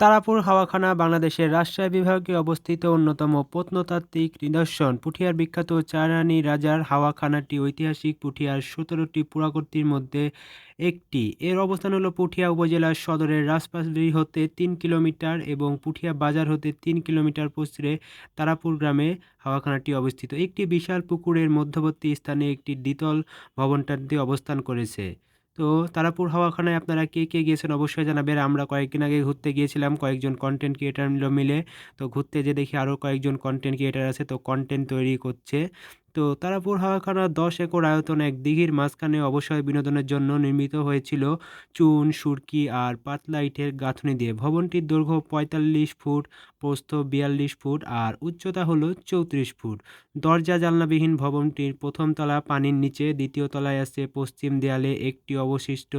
তারাপুর হাওয়াখানা, বাংলাদেশের রাজশাহী বিভাগে অবস্থিত অন্যতম প্রত্নতাত্ত্বিক নিদর্শন। পুঠিয়ার বিখ্যাত চারানি রাজার হাওয়াখানাটি ঐতিহাসিক পুঠিয়ার সতেরোটি পুরাকর্তির মধ্যে একটি। এর অবস্থান হলো পুঠিয়া উপজেলার সদরের রাজপাশি হতে তিন কিলোমিটার এবং পুঠিয়া বাজার হতে তিন কিলোমিটার পশ্চিমে তারাপুর গ্রামে হাওয়াখানাটি অবস্থিত। একটি বিশাল পুকুরের মধ্যবর্তী স্থানে একটি দ্বিতল ভবনটাতে অবস্থান করেছে। তো তারাপুর হাওয়াখানায় আপনারা কে কে গিয়েছেন অবশ্যই জানাবেন। আমরা কয়েকদিন আগে ঘুরতে গিয়েছিলাম, কয়েকজন কন্টেন্ট ক্রিয়েটার মিলে। তো ঘুরতে যে দেখি আরও কয়েকজন কন্টেন্ট ক্রিয়েটার আছে, তো কন্টেন্ট তৈরি করছে। তো তারাপুর হাওয়াখানা দশ একর আয়তন এক দিঘির মাঝখানে অবসর বিনোদনের জন্য নির্মিত হয়েছিল চুন, সুরকি আর পাতলা ইটের গাঁথনি দিয়ে। ভবনটির দৈর্ঘ্য পঁয়তাল্লিশ ফুট, প্রস্থ বিয়াল্লিশ ফুট আর উচ্চতা হলো চৌত্রিশ ফুট। দরজা জানলাবিহীন ভবনটির প্রথম তলা পানির নিচে, দ্বিতীয় তলায় আছে পশ্চিম দেয়ালে একটি অবশিষ্ট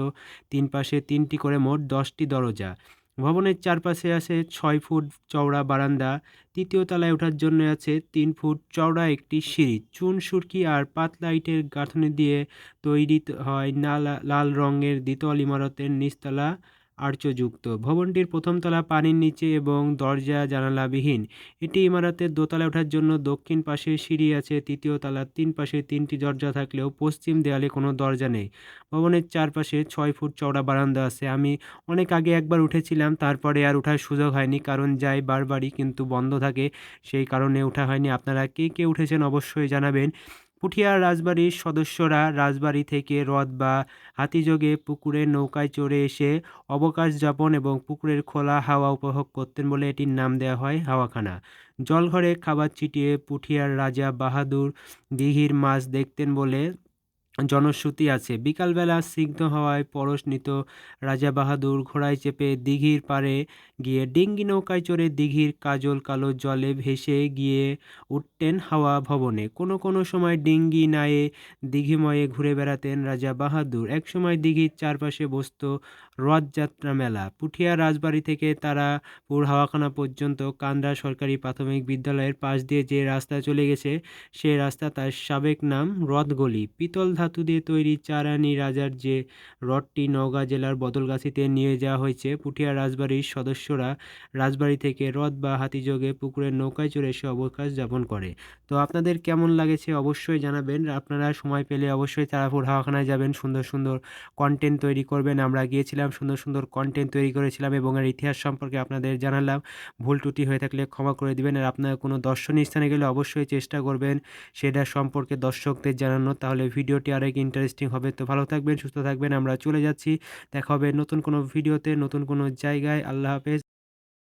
তিন পাশে তিনটি করে মোট দশটি দরজা। ভবনের চারপাশে আছে ছয় ফুট চওড়া বারান্দা, তৃতীয় তলায় ওঠার জন্য আছে তিন ফুট চওড়া একটি সিঁড়ি। চুন, সুরকি আর পাতলাইটের গাঁথনি দিয়ে তৈরি হয় নালা লাল রঙের দ্বিতল ইমারতের নিচতলা। আর্চযুক্ত। ভবনটির প্রথম তলা পানির নিচে এবং দরজা জানালাবিহীন। এটি ইমারতের দোতলায় ওঠার জন্য দক্ষিণ পাশে সিঁড়ি আছে, তৃতীয় তলার তিন পাশে তিনটি দরজা থাকলেও পশ্চিম দেয়ালে কোনো দরজা নেই। ভবনের চারপাশে ছয় ফুট চওড়া বারান্দা আছে। আমি অনেক আগে একবার উঠেছিলাম, তারপরে আর ওঠার সুযোগ হয়নি, কারণ যাই বারবারই কিন্তু বন্ধ থাকে, সেই কারণে ওঠা হয়নি। আপনারা কে কে উঠেছেন অবশ্যই জানাবেন। পুঠিয়ার রাজবাড়ির সদস্যরা রাজবাড়ি থেকে রথ বা হাতিযোগে পুকুরের নৌকায় চড়ে এসে অবকাশ যাপন এবং পুকুরের খোলা হাওয়া উপভোগ করতেন বলে এটির নাম দেওয়া হয় হাওয়াখানা। জলঘরে খাবার ছিটিয়ে পুঠিয়ার রাজা বাহাদুর দিঘির মাছ দেখতেন বলে জনশ্রুতি আছে। বিকালবেলা স্নিগ্ধ হওয়ায় পরশ নিত রাজা বাহাদুর ঘোড়ায় চেপে দিঘির পাড়ে গিয়ে ডিঙ্গি নৌকায় চড়ে দিঘির কাজল কালো জলে ভেসে গিয়ে উঠতেন হাওয়া ভবনে। কোনো কোনো সময় ডিঙ্গি নায়ে দিঘিময়ে ঘুরে বেড়াতেন রাজা বাহাদুর একসময় দিঘির চারপাশে বসত রথযাত্রা মেলা। পুঠিয়া রাজবাড়ি থেকে তারা পুর হাওয়াখানা পর্যন্ত কান্ডা সরকারি প্রাথমিক বিদ্যালয়ের পাশ দিয়ে যে রাস্তা চলে গেছে, সে রাস্তা তার সাবেক নাম রথগলি। পিতল ধাতু দিয়ে তৈরি চারানি রাজার যে রথটি নওগাঁ জেলার বদলগাছিতে নিয়ে যাওয়া হয়েছে, পুঠিয়া রাজবাড়ির সদস্যরা রাজবাড়ি থেকে রথ বা হাতিযোগে পুকুরের নৌকায় চড়ে এসে অবকাশ যাপন করে। তো আপনাদের কেমন লাগেছে অবশ্যই জানাবেন। আপনারা সময় পেলে অবশ্যই তারাপুর হাওয়াখানায় যাবেন। সুন্দর সুন্দর কন্টেন্ট তৈরি করবেন। আমরা গিয়েছিলাম, সুন্দর সুন্দর কন্টেন্ট তৈরি করেছিলাম এবং এর ইতিহাস সম্পর্কে আপনাদের জানালাম। ভুল ত্রুটি হয়ে থাকলে ক্ষমা করে দিবেন। আর আপনারা কোনো দর্শনীয় স্থানে গেলে অবশ্যই চেষ্টা করবেন সেটা সম্পর্কে দর্শকদের জানানো তাহলে ভিডিওটি আরেক ইন্টারেস্টিং হবে। তো ভালো থাকবেন, সুস্থ থাকবেন, আমরা চলে যাচ্ছি। দেখা হবে নতুন কোনো ভিডিওতে নতুন কোনো জায়গায়। আল্লাহ হাফেজ।